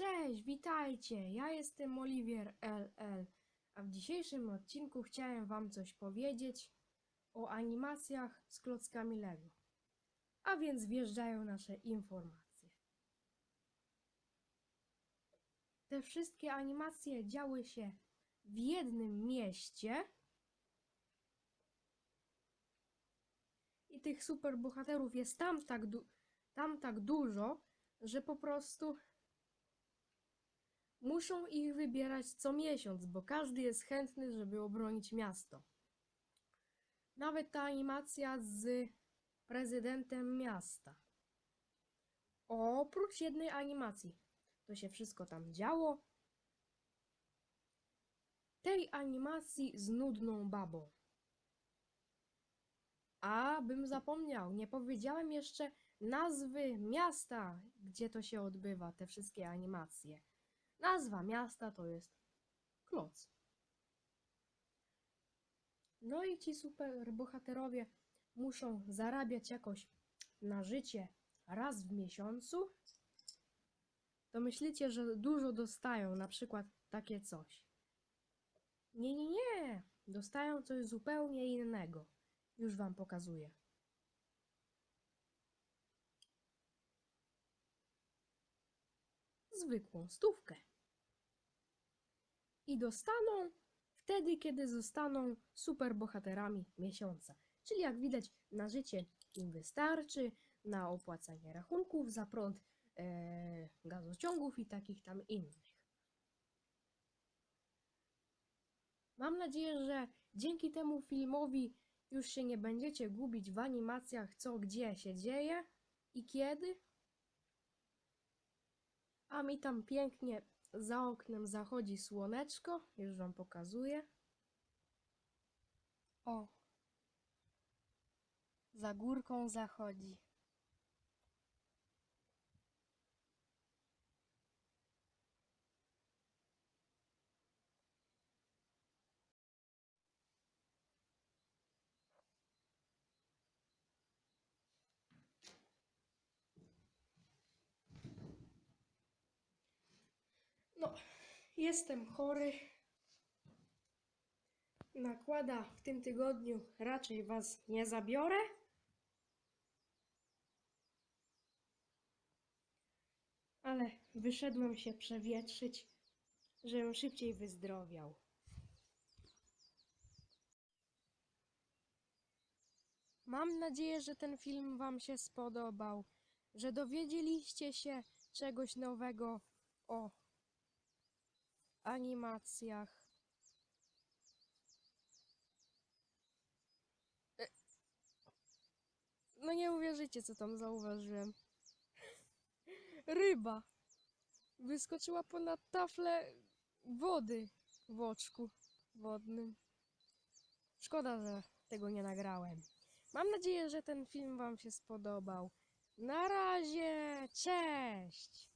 Cześć, witajcie! Ja jestem Oliwier LL, a w dzisiejszym odcinku chciałem Wam coś powiedzieć o animacjach z klockami Lego. A więc wjeżdżają nasze informacje. Te wszystkie animacje działy się w jednym mieście i tych superbohaterów jest tam tak, tam tak dużo, że po prostu muszą ich wybierać co miesiąc, bo każdy jest chętny, żeby obronić miasto. Nawet ta animacja z prezydentem miasta. Oprócz jednej animacji. To się wszystko tam działo. Tej animacji z nudną babą. A bym zapomniał, nie powiedziałem jeszcze nazwy miasta, gdzie to się odbywa, te wszystkie animacje. Nazwa miasta to jest Kloc. No i ci superbohaterowie muszą zarabiać jakoś na życie raz w miesiącu. To myślicie, że dużo dostają, na przykład takie coś. Nie, nie, nie. Dostają coś zupełnie innego. Już wam pokazuję. Zwykłą stówkę. I dostaną wtedy, kiedy zostaną superbohaterami miesiąca. Czyli jak widać, na życie im wystarczy, na opłacanie rachunków za prąd, e, gazociągów i takich tam innych. Mam nadzieję, że dzięki temu filmowi już się nie będziecie gubić w animacjach, co gdzie się dzieje i kiedy. A mi tam pięknie za oknem zachodzi słoneczko, już wam pokazuję. O, za górką zachodzi. No, jestem chory. Nakłada w tym tygodniu raczej was nie zabiorę. Ale wyszedłem się przewietrzyć, żebym szybciej wyzdrowiał. Mam nadzieję, że ten film Wam się spodobał, że dowiedzieliście się czegoś nowego o animacjach. E, No nie uwierzycie, co tam zauważyłem. Ryba wyskoczyła ponad taflę wody w oczku wodnym. Szkoda, że tego nie nagrałem. Mam nadzieję, że ten film Wam się spodobał. Na razie, cześć!